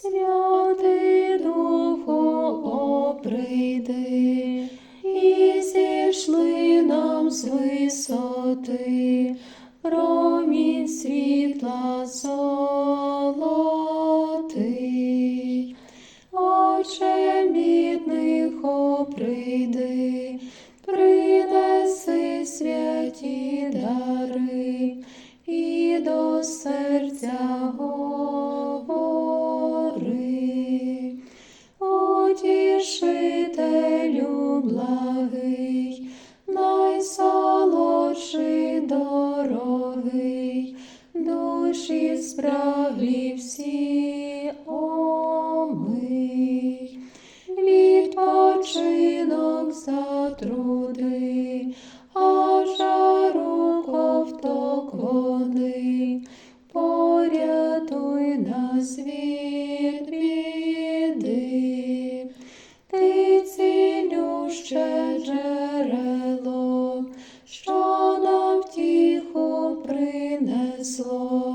Святий Духу, прийди, і зійшли нам з висоти, промінь світла золотий. Отче бідних, прийди, принеси святі дари і до серця говори. Душі спраглі всі омий. Відпочинок за труди, а жару ковток води, порятуй нас від біди. Ти цілюще джерело, що нам втіху принесло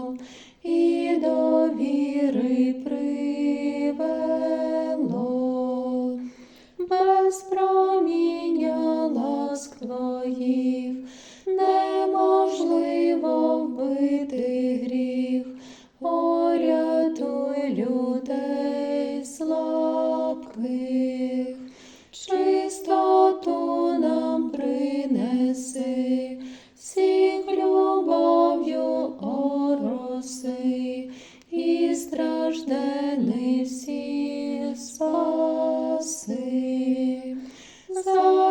твоїх неможливо вбити гріх, порятуй людей слабких,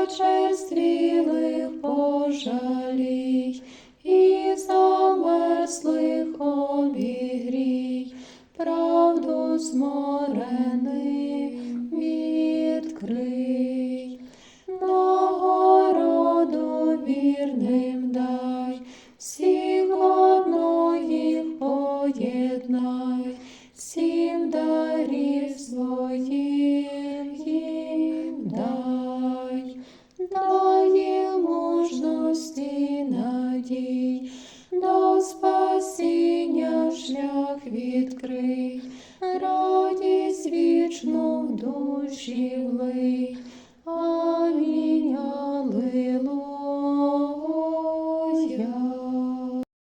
Зачерствілих пожалій, і замерзлих обігрій, правду зморених відкрий, нагороду вірним дай, всіх одно їх поєднай, всім дарів своїх вічну в душі влий. Амінь.